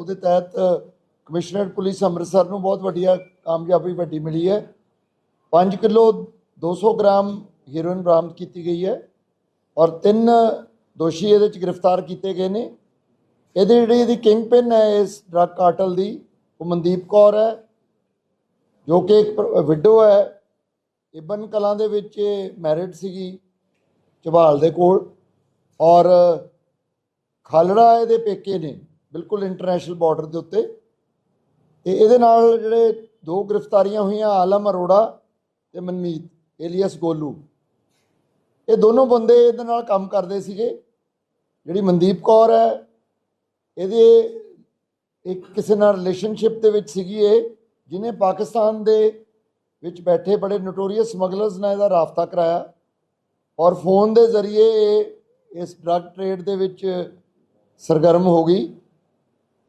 ਉਹਦੇ ਤਹਿਤ commissionerate police Amritsar ਨੂੰ ਬਹੁਤ ਵੱਡੀਆ ਕਾਮਯਾਬੀ ਵੱਡੀ ਮਿਲੀ ਹੈ। 5 ਕਿਲੋ 200 ਗ੍ਰਾਮ ਹੀਰੋਇਨ ਬਰਾਮਦ ਕੀਤੀ ਗਈ ਹੈ ਔਰ ਤਿੰਨ ਦੋਸ਼ੀ ਇਹਦੇ ਚ ਗ੍ਰਿਫਤਾਰ ਕੀਤੇ ਗਏ ਨੇ। ਇਹਦੇ ਜਿਹੜੀ ਇਹਦੀ ਕਿੰਗ ਪਿਨ ਹੈ, ਇਸ ਡਰੱਗ ਕਾਰਟਲ ਦੀ, ਉਹ ਮਨਦੀਪ ਕੌਰ ਹੈ, ਜੋ ਕਿ ਇੱਕ ਵਿਡੋ ਹੈ। ਇਬਨ ਕਲਾਂ ਦੇ ਵਿੱਚ ਮੈਰਿਡ ਸੀਗੀ ਝਬਾਲ ਦੇ ਕੋਲ ਔਰ ਖਾਲੜਾ ਇਹਦੇ ਪੇਕੇ ਨੇ। ਬਿਲਕੁਲ ਇੰਟਰਨੈਸ਼ਨਲ ਬਾਰਡਰ ਦੇ ਉੱਤੇ। ਤੇ ਇਹਦੇ ਨਾਲ ਜਿਹੜੇ ਦੋ ਗ੍ਰਿਫਤਾਰੀਆਂ ਹੋਈਆਂ, ਆਲਮ ਅਰੋੜਾ ਤੇ ਮਨਮੀਤ, ਏਲੀਅਸ ਗੋਲੂ। ਇਹ ਦੋਨੋਂ ਬੰਦੇ ਇਹਦੇ ਨਾਲ ਕੰਮ ਕਰਦੇ ਸੀਗੇ। ਜਿਹੜੀ ਮਨਦੀਪ ਕੌਰ ਹੈ, ਇਹਦੇ ਇੱਕ ਕਿਸੇ ਨਾਲ ਰਿਲੇਸ਼ਨਸ਼ਿਪ ਦੇ ਵਿੱਚ ਸੀਗੀ ਇਹ, ਜਿਹਨੇ ਪਾਕਿਸਤਾਨ ਦੇ ਵਿੱਚ ਬੈਠੇ ਬੜੇ ਨੋਟੋਰੀਅਸ ਸਮਗਲਰਸ ਨਾਲ ਇਹਦਾ ਰਾਬਤਾ ਕਰਾਇਆ। ਔਰ ਫੋਨ ਦੇ ਜ਼ਰੀਏ ਇਹ ਇਸ ਡਰੱਗ ਟ੍ਰੇਡ ਦੇ ਵਿੱਚ ਸਰਗਰਮ ਹੋ ਗਈ।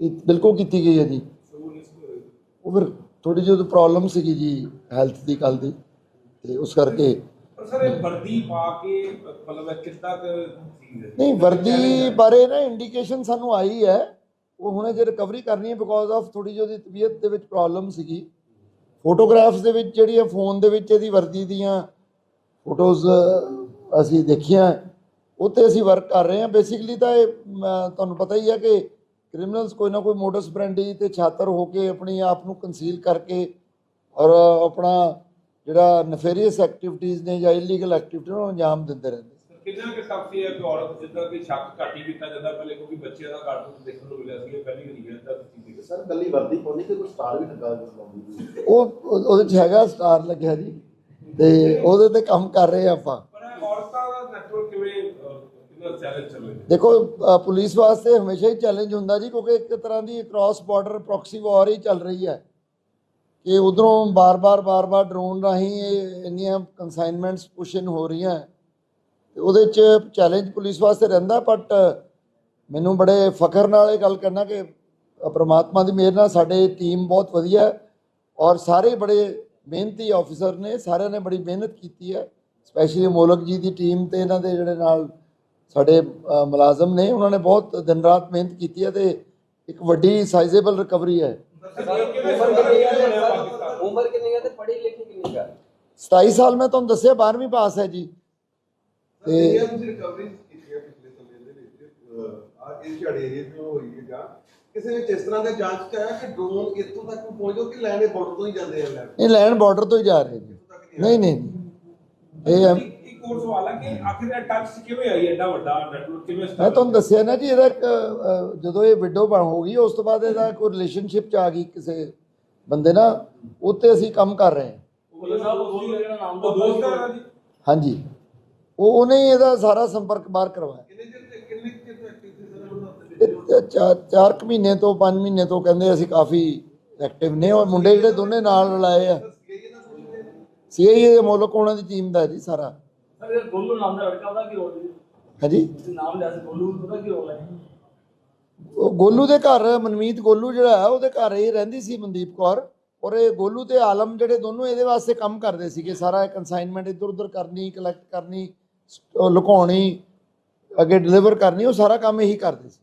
ਇਹ ਬਿਲਕੁਲ ਕੀਤੀ ਗਈ ਹੈ ਜੀ। ਉਹ ਫਿਰ ਥੋੜੀ ਜਿਹੀ ਪ੍ਰੋਬਲਮ ਸੀਗੀ ਜੀ ਹੈਲਥ ਦੀ ਕੱਲ ਦੀ। ਤੇ ਉਸ ਕਰਕੇ ਸਰ ਇਹ ਵਰਦੀ ਪਾ ਕੇ ਮਤਲਬ ਕਿੱਦਾਂ ਕੁ ਨਹੀਂ ਵਰਦੀ ਬਾਰੇ ਨਾ ਇੰਡੀਕੇਸ਼ਨ ਸਾਨੂੰ ਆਈ ਹੈ। ਉਹ ਹੁਣੇ ਜੇ ਰਿਕਵਰੀ ਕਰਨੀ ਹੈ ਬਿਕੋਜ਼ ਆਫ ਥੋੜੀ ਜਿਹੀ ਉਹਦੀ ਤਬੀਅਤ ਦੇ ਵਿੱਚ ਪ੍ਰੋਬਲਮ ਸੀਗੀ। ਫੋਟੋਗ੍ਰਾਫਸ ਦੇ ਵਿੱਚ ਜਿਹੜੀ ਹੈ ਫੋਨ ਦੇ ਵਿੱਚ ਇਹਦੀ ਵਰਦੀ ਦੀਆਂ ਫੋਟੋਜ਼ ਅਸੀਂ ਦੇਖੀਆਂ। ਉਹ 'ਤੇ ਅਸੀਂ ਵਰਕ ਕਰ ਰਹੇ ਹਾਂ। ਬੇਸਿਕਲੀ ਤਾਂ ਇਹ ਤੁਹਾਨੂੰ ਪਤਾ ਹੀ ਹੈ ਕਿ ਕ੍ਰਿਮੀਨਲਸ ਕੋਈ ਨਾ ਕੋਈ ਮੋਡਸ ਬ੍ਰੈਂਡੀ ਤੇ ਛਾਤਰ ਹੋ ਕੇ ਆਪਣੀ ਆਪ ਨੂੰ ਕੰਸੀਲ ਕਰਕੇ ਔਰ ਆਪਣਾ ਜਿਹੜਾ ਨਫੇਰੀਅਸ ਐਕਟੀਵਿਟੀਜ਼ ਨੇ ਜਾਂ ਇਲੀਗਲ ਐਕਟੀਵਿਟੀਜ਼ ਨੂੰ ਅੰਜਾਮ ਦਿੰਦੇ ਰਹਿੰਦੇ ਕਿੰਨਾ ਕਿ ਸਖਤੀ ਹੈ ਕਿ ਔਰਤ ਜਿੱਦਾਂ ਕਿ ਸ਼ੱਕ ਘੱਟ ਹੀ ਕੀਤਾ ਜਾਂਦਾ ਪਹਿਲੇ ਕਿਉਂਕਿ ਬੱਚਿਆਂ ਦਾ ਕਾਰਟੂਨ ਦੇਖਣ ਨੂੰ ਮਿਲਿਆ ਸੀ ਪਹਿਲੀ ਵਾਰੀ ਹੈ ਤਾਂ ਚੀਜ਼ ਸਰ ਕੱਲੀ ਵਰਦੀ ਪਾਉਂਦੀ ਕਿ ਕੋਈ ਸਟਾਰ ਵੀ ਲੱਗਾ ਹੋਇਆ ਲਾਉਂਦੀ ਉਹ ਉਹ- ਉਹਦੇ ਚ ਹੈਗਾ ਸਟਾਰ ਲੱਗਿਆ ਜੀ ਤੇ ਉਹਦੇ ਤੇ ਕੰਮ ਕਰ ਰਹੇ ਆਪਾਂ ਪਰ ਇਹ ਔਰਤਾਂ ਦਾ ਨੈਟਵਰਕ ਕਿਵੇਂ ਅਹ, ਕਿੰਨਾ ਚੈਲੰਜ ਚੱਲ ਰਿਹਾ ਦੇਖੋ ਪੁਲਿਸ ਵਾਸਤੇ ਹਮੇਸ਼ਾ ਹੀ ਚੈਲੰਜ ਹੁੰਦਾ ਜੀ, ਕਿਉਂਕਿ ਇੱਕ ਤਰ੍ਹਾਂ ਦੀ ਕ੍ਰਾਸ ਬਾਰਡਰ ਪ੍ਰੋਕਸੀ ਵਾਰ ਹੀ ਚੱਲ ਰਹੀ ਹੈ। ਕਿ ਉਧਰੋਂ ਬਾਰ-ਬਾਰ ਬਾਰ-ਬਾਰ ਡਰੋਨ ਰਾਹੀਂ ਇਹ ਇੰਨੀਆਂ ਕਨਸਾਈਨਮੈਂਟਸ ਪੁਸ਼ਨ ਹੋ ਰਹੀਆਂ। ਤੇ ਉਹਦੇ ਚ ਚੈਲੰਜ ਪੁਲਿਸ ਵਾਸਤੇ ਰਹਿੰਦਾ ਬਟ ਮੈਨੂੰ ਬੜੇ ਫਖਰ ਨਾਲ ਇਹ ਗੱਲ ਕਰਨਾ ਕਿ ਪ੍ਰਮਾਤਮਾ ਦੀ ਮਿਹਰ ਨਾਲ ਸਾਡੇ ਟੀਮ ਬਹੁਤ ਵਧੀਆ ਔਰ ਸਾਰੇ ਬੜੇ ਮਿਹਨਤੀ ਆਫੀਸਰ ਨੇ, ਸਾਰਿਆਂ ਨੇ ਬੜੀ ਮਿਹਨਤ ਕੀਤੀ ਹੈ। ਸਪੈਸ਼ਲੀ ਮੋਲਕ ਜੀ ਦੀ ਟੀਮ ਤੇ ਇਹਨਾਂ ਦੇ ਜਿਹੜੇ ਨਾਲ ਸਾਡੇ ਮੁਲਾਜ਼ਮ ਨੇ ਉਹਨਾਂ ਨੇ ਬਹੁਤ ਦਿਨ ਰਾਤ ਮਿਹਨਤ ਕੀਤੀ ਹੈ ਤੇ ਇੱਕ ਵੱਡੀ ਸਾਈਜ਼ੇਬਲ ਰਿਕਵਰੀ ਹੈ। ਉਮਰ ਕਿੰਨੀ ਹੈ ਤੇ ਪੜ੍ਹੀ ਲਿਖੀ ਕਿੰਨੀ ਹੈ? 27 ਸਾਲ ਮੈਂ ਤੁਹਾਨੂੰ ਦੱਸਿਆ 12ਵੀਂ ਪਾਸ ਹੈ ਜੀ। ਤੇ ਇਹ ਤੁਸੀਂ ਰਿਕਵਰੀ ਕੀਤੀ ਹੈ ਪਿਛਲੇ ਸਮੇਂ ਦੇ ਵਿੱਚ? ਆ ਇਹ ਝੜੇ ਏਰੀਏ ਤੋਂ ਹੋਈ ਹੈ ਜਾਂ ਕਿਸੇ ਵਿੱਚ ਇਸ ਤਰ੍ਹਾਂ ਦੇ ਜਾਂਚ ਚ ਆਇਆ ਕਿ ਡਰੋਨ ਇੱਥੋਂ ਤੱਕ ਪਹੁੰਚੋ ਕਿ ਲੈਣੇ ਬਾਰਡਰ ਤੋਂ ਹੀ ਜਾਂਦੇ ਆ ਲੈਣ? ਇਹ ਲੈਂਡ ਬਾਰਡਰ ਤੋਂ ਹੀ ਜਾ ਰਹੇ ਜੀ। ਨਹੀਂ ਨਹੀਂ ਨਹੀਂ। ਇਹ ਇੱਕ ਇੱਕ ਹੋਰ ਸਵਾਲ ਹੈ ਕਿ ਆਖਿਰ ਇਹ ਟੱਚ ਕਿਵੇਂ ਆਈ ਐਡਾ ਵੱਡਾ ਨੈਟਵਰਕ ਕਿਵੇਂ ਮੈਂ ਤੁਹਾਨੂੰ ਦੱਸਿਆ ਨਾ ਜੀ ਇਹਦਾ ਇੱਕ ਜਦੋਂ ਇਹ ਵਿਡੋ ਬਣ ਹੋ ਗਈ ਉਸ ਤੋਂ ਬਾਅਦ ਇਹਦਾ ਕੋਈ ਰਿਲੇਸ਼ਨਸ਼ਿਪ ਚ ਆ ਗਈ ਕਿਸੇ ਬੰਦੇ ਨਾਲ ਉੱਤੇ ਅਸੀਂ ਕੰਮ ਕਰ ਰਹੇ ਹਾਂ। ਉਹ ਸਾਹਿਬ ਉਹ ਜਿਹੜਾ ਨਾਮ ਦਾ ਦੋਸਤ ਹੈ ਇਹਨਾਂ ਦੀ ਹਾਂਜੀ। ਉਹ ਉਹਨੇ ਹੀ ਇਹਦਾ ਸਾਰਾ ਸੰਪਰਕ ਬਾਹਰ ਕਰਵਾਇਆ। ਕਿੰਨੇ ਚਿਰ ਤੇ ਕਿੰਨੇ ਕੁ ਚਿਰ ਇਹ ਕੁ ਮਹੀਨੇ ਤੋਂ 5 ਮਹੀਨੇ ਤੋਂ ਕਹਿੰਦੇ ਅਸੀਂ ਕਾਫੀ ਐਕਟਿਵ ਨੇ ਔਰ ਮੁੰਡੇ ਜਿਹੜੇ ਦੋਨੇ ਨਾਲ ਰਲਾਏ ਆ। ਸੀਆਈਏ ਦਾ ਸੋਚਦੇ ਸੀਆਈਏ ਦੇ ਮੁਲਕ ਉਹਨਾਂ ਦੀ ਟੀਮ ਦਾ ਹੈ ਜੀ ਸਾਰਾ। ਸਰ ਇਹ ਗੋਲੂ ਨਾਮ ਦਾ ਲੜਕਾ ਉਹਦਾ ਕੀ ਰੋਲ ਹੈ? ਹਾਂਜੀ? ਤੁਸੀਂ ਨਾਮ ਲਿਆ ਸੀ ਗੋਲੂ ਉਹਦਾ ਕੀ ਰੋਲ ਹੈ? ਉਹ ਗੋਲੂ ਦੇ ਘਰ ਮਨਮੀਤ ਗੋਲੂ ਜਿਹੜਾ ਹੈ ਉਹਦੇ ਘਰ ਹੀ ਰਹਿੰਦੀ ਸੀ ਮਨਦੀਪ ਕੌਰ ਔਰ ਇਹ ਗੋਲੂ ਤੇ ਆਲਮ ਜਿਹੜੇ ਦੋਨੋਂ ਇਹਦੇ ਵਾਸਤੇ ਕੰਮ ਕਰਦੇ ਸੀਗੇ। ਸਾਰਾ ਕਨਸਾਈਨਮੈਂਟ ਇੱਧਰ ਉੱਧਰ ਕਰਨੀ ਕਲੈਕਟ ਕਰਨੀ ਲੁਕਾਉਣੀ ਅੱਗੇ ਡਿਲੀਵਰ ਕਰਨੀ ਉਹ ਸਾਰਾ ਕੰਮ ਇਹੀ ਕਰਦੇ ਸੀ।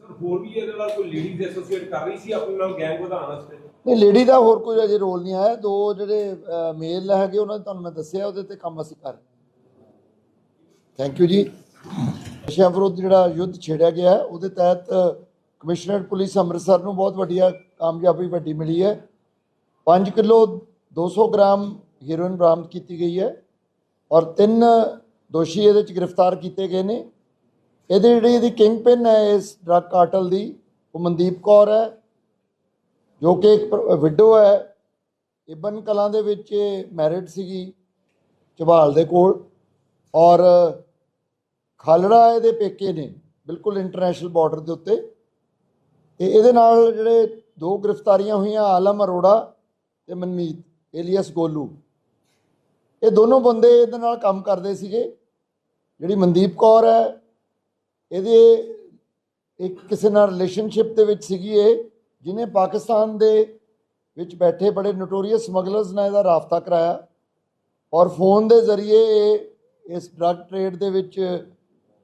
ਸਰ ਹੋਰ ਵੀ ਇਹਦੇ ਨਾਲ ਕੋਈ ਲੇਡੀਜ਼ ਐਸੋਸੀਏਟ ਕਰ ਰਹੀ ਸੀ ਆਪਣੇ ਨਾਲ ਗੈਂਗ ਵਧਾਉਣ ਵਾਸਤੇ? ਨਹੀਂ ਲੇਡੀ ਦਾ ਹੋਰ ਕੋਈ ਅਜੇ ਰੋਲ ਨਹੀਂ ਆਇਆ। ਦੋ ਜਿਹੜੇ ਮੇਲ ਹੈਗੇ ਉਹਨਾਂ ਨੇ ਤੁਹਾਨੂੰ ਮੈਂ ਦੱਸਿਆ ਉਹਦੇ ਤੇ ਕੰਮ ਅਸੀਂ ਕਰ ਰਹੇ ਥੈਂਕ ਯੂ ਜੀ। ਨਸ਼ਿਆਂ ਵਿਰੁੱਧ ਜਿਹੜਾ ਯੁੱਧ ਛੇੜਿਆ ਗਿਆ, ਉਹਦੇ ਤਹਿਤ ਕਮਿਸ਼ਨਰੇਟ ਪੁਲਿਸ ਅੰਮ੍ਰਿਤਸਰ ਨੂੰ ਬਹੁਤ ਵੱਡੀਆ ਕਾਮਯਾਬੀ ਵੱਡੀ ਮਿਲੀ ਹੈ। 5 ਕਿਲੋ 200 ਗ੍ਰਾਮ ਹੀਰੋਇਨ ਬਰਾਮਦ ਕੀਤੀ ਗਈ ਹੈ ਔਰ ਤਿੰਨ ਦੋਸ਼ੀ ਇਹਦੇ ਚ ਗ੍ਰਿਫਤਾਰ ਕੀਤੇ ਗਏ ਨੇ। ਇਹਦੇ ਜਿਹੜੀ ਇਹਦੀ ਕਿੰਗ ਪਿਨ ਹੈ, ਇਸ ਡਰਗ ਕਾਰਟਲ ਦੀ, ਉਹ ਮਨਦੀਪ ਕੌਰ ਹੈ, ਜੋ ਕਿ ਇੱਕ ਵਿਡੋ ਹੈ। ਇਬਨ ਕਲਾਂ ਦੇ ਵਿੱਚ ਮੈਰਿਡ ਸੀਗੀ ਝਬਾਲ ਦੇ ਕੋਲ ਔਰ ਖਾਲੜਾ ਇਹਦੇ ਪੇਕੇ ਨੇ, ਬਿਲਕੁਲ ਇੰਟਰਨੈਸ਼ਨਲ ਬਾਰਡਰ ਦੇ ਉੱਤੇ। ਤੇ ਇਹਦੇ ਨਾਲ ਜਿਹੜੇ ਦੋ ਗ੍ਰਿਫਤਾਰੀਆਂ ਹੋਈਆਂ, ਆਲਮ ਅਰੋੜਾ ਤੇ ਮਨਮੀਤ, ਏਲੀਅਸ ਗੋਲੂ। ਇਹ ਦੋਨੋਂ ਬੰਦੇ ਇਹਦੇ ਨਾਲ ਕੰਮ ਕਰਦੇ ਸੀਗੇ। ਜਿਹੜੀ ਮਨਦੀਪ ਕੌਰ ਹੈ, ਇਹਦੇ ਇੱਕ ਕਿਸੇ ਨਾਲ ਰਿਲੇਸ਼ਨਸ਼ਿਪ ਦੇ ਵਿੱਚ ਸੀਗੀ ਇਹ, ਜਿਹਨੇ ਪਾਕਿਸਤਾਨ ਦੇ ਵਿੱਚ ਬੈਠੇ ਬੜੇ ਨੋਟੋਰੀਅਸ ਸਮਗਲਰਸ ਨਾਲ ਇਹਦਾ ਰਾਬਤਾ ਕਰਾਇਆ। ਔਰ ਫੋਨ ਦੇ ਜ਼ਰੀਏ ਇਹ ਇਸ ਡਰੱਗ ਟ੍ਰੇਡ ਦੇ ਵਿੱਚ